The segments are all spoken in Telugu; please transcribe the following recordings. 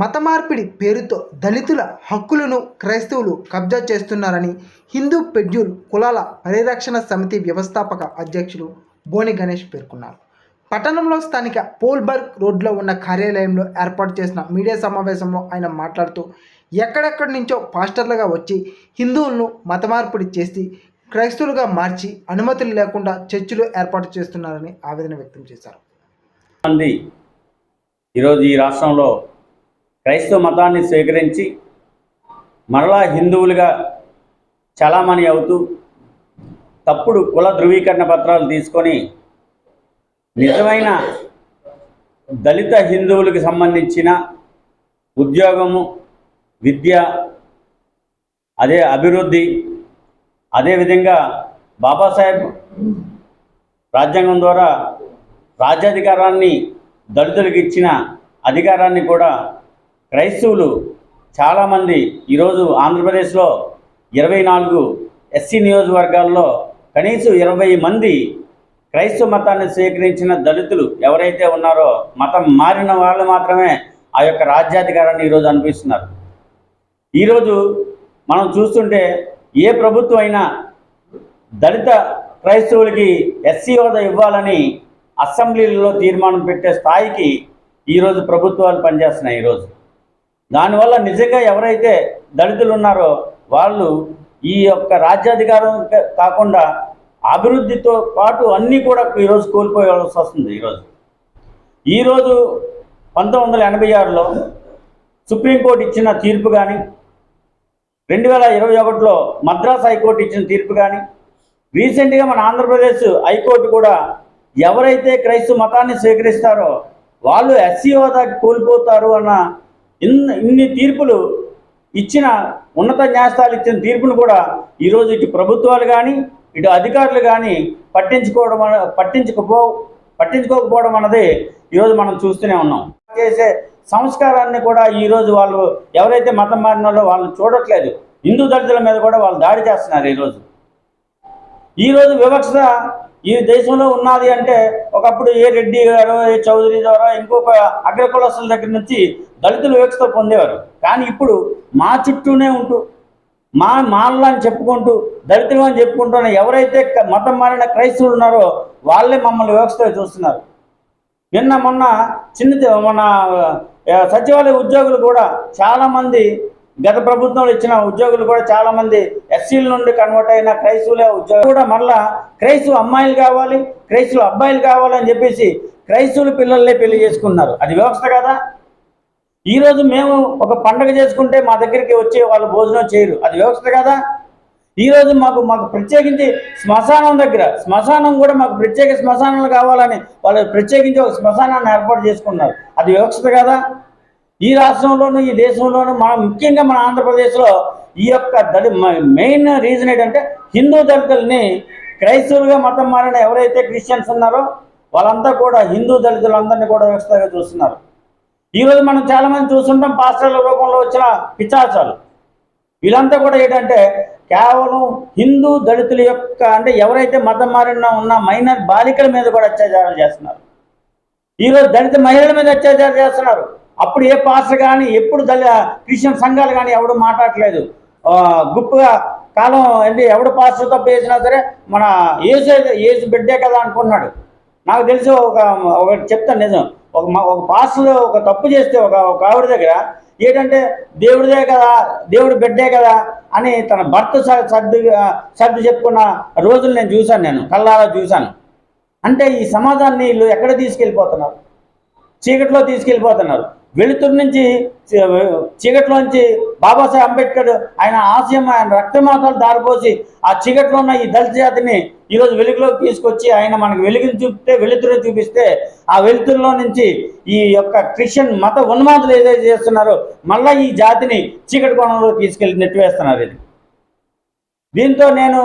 మతమార్పిడి పేరుతో దళితుల హక్కులను క్రైస్తవులు కబ్జా చేస్తున్నారని హిందూ పెడ్యూల్ కులాల పరిరక్షణ సమితి వ్యవస్థాపక అధ్యక్షులు బోని గణేష్ పేర్కొన్నారు. పట్టణంలో స్థానిక పోల్బర్గ్ రోడ్లో ఉన్న కార్యాలయంలో ఏర్పాటు చేసిన మీడియా సమావేశంలో ఆయన మాట్లాడుతూ ఎక్కడెక్కడి నుంచో పాస్టర్లుగా వచ్చి హిందువులను మతమార్పిడి చేసి క్రైస్తవులుగా మార్చి అనుమతులు లేకుండా చర్చిలు ఏర్పాటు చేస్తున్నారని ఆవేదన వ్యక్తం చేశారు. ఈరోజు ఈ రాష్ట్రంలో క్రైస్తవ మతాన్ని స్వీకరించి మరలా హిందువులుగా చలామణి అవుతూ తప్పుడు కుల ధృవీకరణ పత్రాలు తీసుకొని నిజమైన దళిత హిందువులకు సంబంధించిన ఉద్యోగము విద్య అదే అభివృద్ధి అదేవిధంగా బాబాసాహెబ్ రాజ్యాంగం ద్వారా రాజ్యాధికారాన్ని దళితులకు ఇచ్చిన అధికారాన్ని కూడా క్రైస్తవులు చాలామంది ఈరోజు ఆంధ్రప్రదేశ్లో ఇరవై నాలుగు ఎస్సీ నియోజకవర్గాల్లో కనీసం ఇరవై మంది క్రైస్తవ మతాన్ని స్వీకరించిన దళితులు ఎవరైతే ఉన్నారో మతం మారిన వాళ్ళు మాత్రమే ఆ యొక్క రాజ్యాధికారాన్ని ఈరోజు అనిపిస్తున్నారు. ఈరోజు మనం చూస్తుంటే ఏ ప్రభుత్వం అయినా దళిత క్రైస్తవులకి ఎస్సీ హోదా ఇవ్వాలని అసెంబ్లీలలో తీర్మానం పెట్టే స్థాయికి ఈరోజు ప్రభుత్వాలు పనిచేస్తున్నాయి ఈరోజు. దానివల్ల నిజంగా ఎవరైతే దళితులు ఉన్నారో వాళ్ళు ఈ యొక్క రాజ్యాధికారం కాకుండా అభివృద్ధితో పాటు అన్నీ కూడా ఈరోజు కోల్పోవాల్సి వస్తుంది ఈరోజు ఈరోజు పంతొమ్మిది వందల ఎనభై ఆరులో సుప్రీంకోర్టు ఇచ్చిన తీర్పు కానీ రెండు వేల ఇరవై ఒకటిలో మద్రాస్ హైకోర్టు ఇచ్చిన తీర్పు కానీ రీసెంట్గా మన ఆంధ్రప్రదేశ్ హైకోర్టు కూడా ఎవరైతే క్రైస్తవ మతాన్ని స్వీకరిస్తారో వాళ్ళు ఎస్సీ హోదాకి కోల్పోతారు అన్న ఇన్ ఇన్ని తీర్పులు ఇచ్చిన ఉన్నత న్యాయస్థానాలు ఇచ్చిన తీర్పును కూడా ఈరోజు ఇటు ప్రభుత్వాలు కానీ ఇటు అధికారులు కానీ పట్టించుకోవడం పట్టించుకోపో పట్టించుకోకపోవడం అన్నది ఈరోజు మనం చూస్తూనే ఉన్నాం. చేసే సంస్కారాన్ని కూడా ఈరోజు వాళ్ళు ఎవరైతే మతం మారినారో వాళ్ళని చూడట్లేదు. హిందూ దళితుల మీద కూడా వాళ్ళు దాడి చేస్తున్నారు ఈరోజు ఈరోజు వివక్ష ఈ దేశంలో ఉన్నది అంటే ఒకప్పుడు ఏ రెడ్డి గారు ఏ చౌదరి గారో ఇంకొక అగ్రకులస్తుల దగ్గర నుంచి దళితులు వివక్షత పొందేవారు. కానీ ఇప్పుడు మా చుట్టూనే ఉంటూ మా మాల్లా అని చెప్పుకుంటూ దళితులు అని చెప్పుకుంటున్న ఎవరైతే మతం మారిన క్రైస్తవులు ఉన్నారో వాళ్ళే మమ్మల్ని వివక్షత చూస్తున్నారు. నిన్న మొన్న చిన్న మన సచివాలయ ఉద్యోగులు కూడా చాలామంది గత ప్రభుత్వంలో ఇచ్చిన ఉద్యోగులు కూడా చాలామంది ఎస్సీల నుండి కన్వర్ట్ అయిన క్రైస్తవులే ఉద్యోగులు కూడా మళ్ళా క్రైస్తవ అమ్మాయిలు కావాలి క్రైస్తవ అబ్బాయిలు కావాలని చెప్పేసి క్రైస్తవులు పిల్లల్ని పెళ్ళి చేసుకున్నారు అది వ్యవస్థ కదా? ఈరోజు మేము ఒక పండగ చేసుకుంటే మా దగ్గరికి వచ్చి వాళ్ళు భోజనం చేయరు. అది వ్యవస్థ కదా? ఈరోజు మాకు మాకు ప్రత్యేకించి శ్మశానం దగ్గర శ్మశానం కూడా మాకు ప్రత్యేక శ్మశానాలు కావాలని వాళ్ళు ప్రత్యేకించి ఒక శ్మశానాన్ని ఏర్పాటు చేసుకున్నారు. అది వ్యవస్థ కదా? ఈ రాష్ట్రంలోనూ ఈ దేశంలోనూ మన ముఖ్యంగా మన ఆంధ్రప్రదేశ్లో ఈ యొక్క దళి మెయిన్ రీజన్ ఏంటంటే హిందూ దళితుల్ని క్రైస్తవులుగా మతం మారిన ఎవరైతే క్రిస్టియన్స్ ఉన్నారో వాళ్ళంతా కూడా హిందూ దళితులందరినీ కూడా వ్యవస్థగా చూస్తున్నారు. ఈరోజు మనం చాలామంది చూస్తుంటాం పాస్టర్ల రూపంలో వచ్చిన పిచాచాలు వీళ్ళంతా కూడా ఏంటంటే కేవలం హిందూ దళితుల యొక్క అంటే ఎవరైతే మతం మారిన ఉన్న మైనర్ బాలికల మీద కూడా అత్యాచారాలు చేస్తున్నారు. ఈరోజు దళిత మహిళల మీద అత్యాచారం చేస్తున్నారు. అప్పుడు ఏ పాస్టర్ కానీ ఎప్పుడు దళ క్రిస్టియన్ సంఘాలు కానీ ఎవడు మాట్లాడట్లేదు. గుప్పగా కాలం అంటే ఎవడు పాస్టర్ తప్పు చేసినా సరే మన ఏసు ఏసు బిడ్డే కదా అనుకున్నాడు నాకు తెలిసి ఒక ఒకటి చెప్తాను నిజం. ఒక ఒక పాస్టర్ ఒక తప్పు చేస్తే ఒక ఒక ఆవిడ దగ్గర ఏంటంటే దేవుడిదే కదా దేవుడి బిడ్డే కదా అని తన భర్త సర్ది సర్ది చెప్పుకున్న రోజులు నేను చూశాను నేను కళ్ళారా చూశాను. అంటే ఈ సమాజాన్ని వీళ్ళు ఎక్కడ తీసుకెళ్ళిపోతున్నారు? చీకట్లో తీసుకెళ్ళిపోతున్నారు. వెలుతురు నుంచి చీ- చీకట్లో నుంచి బాబాసాహెబ్ అంబేద్కర్ ఆయన ఆశయం ఆయన రక్తమాతలు దారిపోసి ఆ చీకట్లో ఉన్న ఈ దళిత జాతిని ఈరోజు వెలుగులోకి తీసుకొచ్చి ఆయన మనకు వెలుగుని చూపితే వెలుతురుని చూపిస్తే ఆ వెలుతురులో నుంచి ఈ యొక్క క్రిస్టియన్ మత ఉన్మాదులు ఏదైతే చేస్తున్నారో మళ్ళీ ఈ జాతిని చీకటి కోణంలో తీసుకెళ్ళి నెట్టివేస్తున్నారు ఇది. దీంతో నేను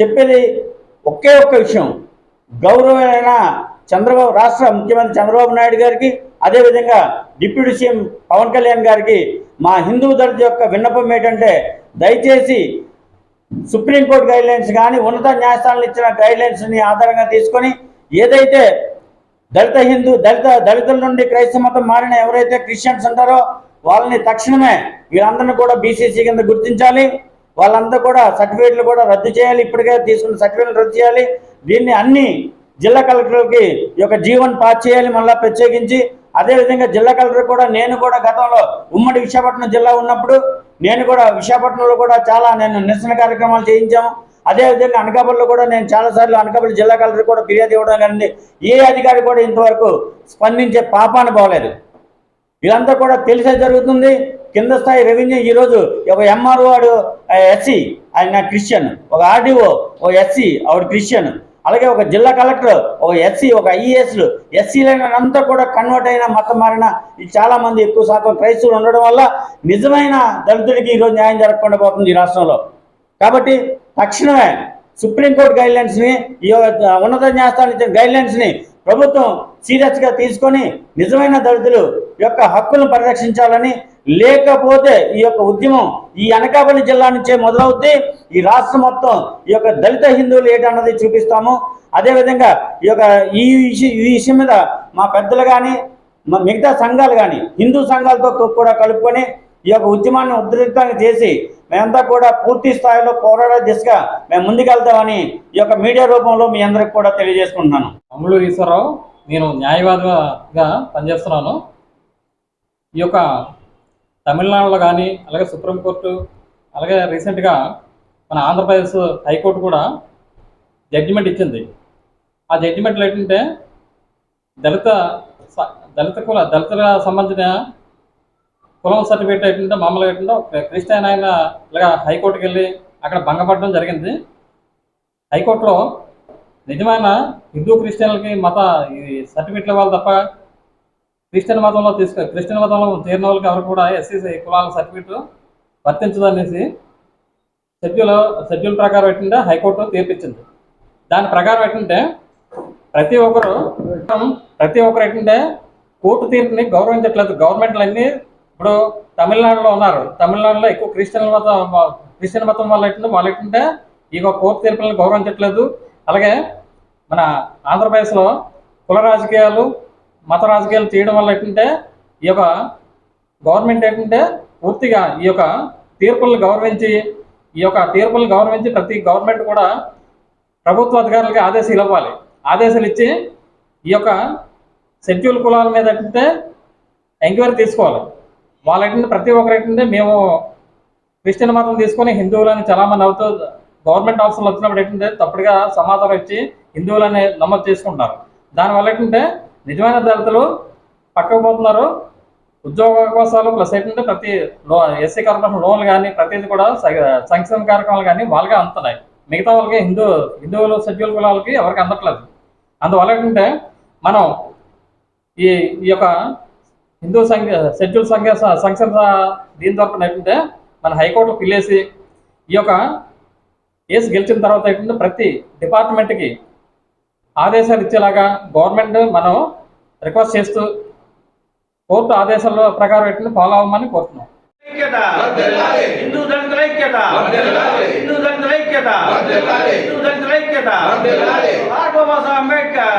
చెప్పేది ఒకే ఒక్క విషయం. గౌరవమైన చంద్రబాబు రాష్ట్ర ముఖ్యమంత్రి చంద్రబాబు నాయుడు గారికి అదేవిధంగా డిప్యూటీ సీఎం పవన్ కళ్యాణ్ గారికి మా హిందూ దళిత యొక్క విన్నపం ఏంటంటే దయచేసి సుప్రీంకోర్టు గైడ్ లైన్స్ కానీ ఉన్నత న్యాయస్థానాలు ఇచ్చిన గైడ్ లైన్స్ని ఆధారంగా తీసుకొని ఏదైతే దళిత హిందూ దళిత దళితుల నుండి క్రైస్తవ మతం మారిన ఎవరైతే క్రిస్టియన్స్ ఉంటారో వాళ్ళని తక్షణమే వీళ్ళందరినీ కూడా బీసీసీ కింద గుర్తించాలి. వాళ్ళంతా కూడా సర్టిఫికేట్లు కూడా రద్దు చేయాలి. ఇప్పటికే తీసుకున్న సర్టిఫికేట్లు రద్దు చేయాలి. దీన్ని అన్ని జిల్లా కలెక్టర్కి ఈ యొక్క జీవన్ పాస్ చేయాలి మళ్ళీ ప్రత్యేకించి. అదేవిధంగా జిల్లా కలెక్టర్ కూడా నేను కూడా గతంలో ఉమ్మడి విశాఖపట్నం జిల్లా ఉన్నప్పుడు నేను కూడా విశాఖపట్నంలో కూడా చాలా నేను నిరసన కార్యక్రమాలు చేయించాము. అదేవిధంగా అనకాపల్లిలో కూడా నేను చాలాసార్లు అనకాపల్లి జిల్లా కలెక్టర్ కూడా ఫిర్యాదు ఇవ్వడం కానీ ఏ అధికారి కూడా ఇంతవరకు స్పందించే పాపాన్ని పోలేదు. ఇదంతా కూడా తెలిసే జరుగుతుంది. కింద స్థాయి రెవెన్యూ ఈరోజు ఒక ఎంఆర్ఓ వాడు ఎస్సీ ఆయన క్రిస్టియన్ ఒక ఆర్డీఓ ఒక ఎస్సీ ఆవిడ క్రిస్టియన్. అలాగే ఒక జిల్లా కలెక్టర్ ఒక ఎస్సీ ఒక ఐఏఎస్లు అంతా కూడా కన్వర్ట్ అయిన మతం మారిన ఈ ఎక్కువ శాతం క్రైస్తవులు ఉండడం వల్ల నిజమైన దళితుడికి ఈరోజు న్యాయం జరగకుండా పోతుంది ఈ రాష్ట్రంలో. కాబట్టి తక్షణమే సుప్రీంకోర్టు గైడ్లైన్స్ని ఈ యొక్క ఉన్నత న్యాయస్థానం ఇచ్చిన గైడ్లైన్స్ని ప్రభుత్వం సీరియస్గా తీసుకొని నిజమైన దళితులు యొక్క హక్కులను పరిరక్షించాలని లేకపోతే ఈ యొక్క ఉద్యమం ఈ అనకాపల్లి జిల్లా నుంచే మొదలవుద్ది. ఈ రాష్ట్రం మొత్తం ఈ యొక్క దళిత హిందువులు ఏంటన్నది చూపిస్తాము. అదేవిధంగా ఈ యొక్క ఈ విషయం ఈ విషయం మీద మా పెద్దలు కానీ మా మిగతా సంఘాలు కానీ హిందూ సంఘాలతో కూడా కలుపుకొని ఈ యొక్క ఉద్యమాన్ని ఉధృతంగా చేసి మేమంతా కూడా పూర్తి స్థాయిలో పోరాడే దిశగా మేము ముందుకెళ్తామని ఈ యొక్క మీడియా రూపంలో మీ అందరికి కూడా తెలియజేసుకుంటున్నాను. అమలు ఈశ్వరరావు నేను న్యాయవాదిగా పనిచేస్తున్నాను. ఈ యొక్క తమిళనాడులో కానీ అలాగే సుప్రీంకోర్టు అలాగే రీసెంట్గా మన ఆంధ్రప్రదేశ్ హైకోర్టు కూడా జడ్జిమెంట్ ఇచ్చింది. ఆ జడ్జిమెంట్లు ఏంటంటే దళిత స- దళిత కుల దళితుల సంబంధించిన కులం సర్టిఫికేట్ ఏంటంటే మామూలుగా ఏంటంటే క్రిస్టియన్ ఆయన ఇలాగా హైకోర్టుకి వెళ్ళి అక్కడ భంగపడడం జరిగింది. హైకోర్టులో నిజమైన హిందూ క్రిస్టియన్లకి మత ఈ సర్టిఫికెట్లు ఇవ్వాలి తప్ప క్రిస్టియన్ మతంలో తీసుకు క్రిస్టియన్ మతంలో చేరిన వాళ్ళకి ఎవరు కూడా ఎస్సీ కులాల సర్టిఫికెట్ వర్తించదు అనేసి షెడ్యూల్ షెడ్యూల్ ప్రకారం ఏంటంటే హైకోర్టు తీర్పిచ్చింది. దాని ప్రకారం ఏంటంటే ప్రతి ఒక్కరు ప్రతి ఒక్కరు ఏంటంటే కోర్టు తీర్పుని గౌరవించట్లేదు. గవర్నమెంట్లు అన్నీ ఇప్పుడు తమిళనాడులో ఉన్నారు. తమిళనాడులో ఎక్కువ క్రిస్టియన్ మతం క్రిస్టియన్ మతం వాళ్ళు ఏంటంటే వాళ్ళు ఏంటంటే ఈ కోర్టు తీర్పులను గౌరవించట్లేదు. అలాగే మన ఆంధ్రప్రదేశ్లో కుల రాజకీయాలు మత రాజకీయాలు చేయడం వల్ల ఏంటంటే ఈ యొక్క గవర్నమెంట్ ఏంటంటే పూర్తిగా ఈ యొక్క తీర్పులను గౌరవించి ఈ యొక్క తీర్పులను గౌరవించి ప్రతి గవర్నమెంట్ కూడా ప్రభుత్వ అధికారులకి ఆదేశాలు ఇవ్వాలి. ఆదేశాలు ఇచ్చి ఈ యొక్క షెడ్యూల్ కులాల మీద ఏంటంటే ఎంక్వైరీ తీసుకోవాలి. వాళ్ళు ప్రతి ఒక్కరు ఏంటంటే మేము క్రిస్టియన్ మతం తీసుకొని హిందువులని చాలామంది అవుతూ గవర్నమెంట్ ఆఫీసులు వచ్చినప్పుడు ఏంటంటే తప్పుడుగా సమాచారం ఇచ్చి హిందువులని నమోదు చేసుకుంటున్నారు. దానివల్ల ఏంటంటే నిజమైన దళితులు పక్కకు పోతున్నారు. ఉద్యోగ అవకాశాలు ప్లస్ ఏంటంటే ప్రతి లో ఎస్సీ కార్పొరేషన్ లోన్లు కానీ ప్రతిదీ కూడా సంక్షేమ కార్యక్రమాలు కానీ వాళ్ళకే అందుతున్నాయి. మిగతా వాళ్ళకి హిందూ హిందువులు షెడ్యూల్ కులాలకి ఎవరికి అందట్లేదు. అందువల్ల ఏంటంటే మనం ఈ ఈ యొక్క హిందూ సంఘ షెడ్యూల్ సంఘ సంక్షేమ దీని తరపున ఏంటంటే మన హైకోర్టు పిల్లేసి ఈ యొక్క కేసు గెలిచిన తర్వాత ఏంటంటే ప్రతి డిపార్ట్మెంట్కి ఆదేశాలు ఇచ్చేలాగా గవర్నమెంట్ మనం రిక్వెస్ట్ చేస్తూ కోర్టు ఆదేశాల ప్రకారం ఎట్లు ఫాలో అవ్వమని కోరుతున్నాం. హిందూ దళితుల ఐక్యత. హిందూ హిందూ అంబేద్కర్.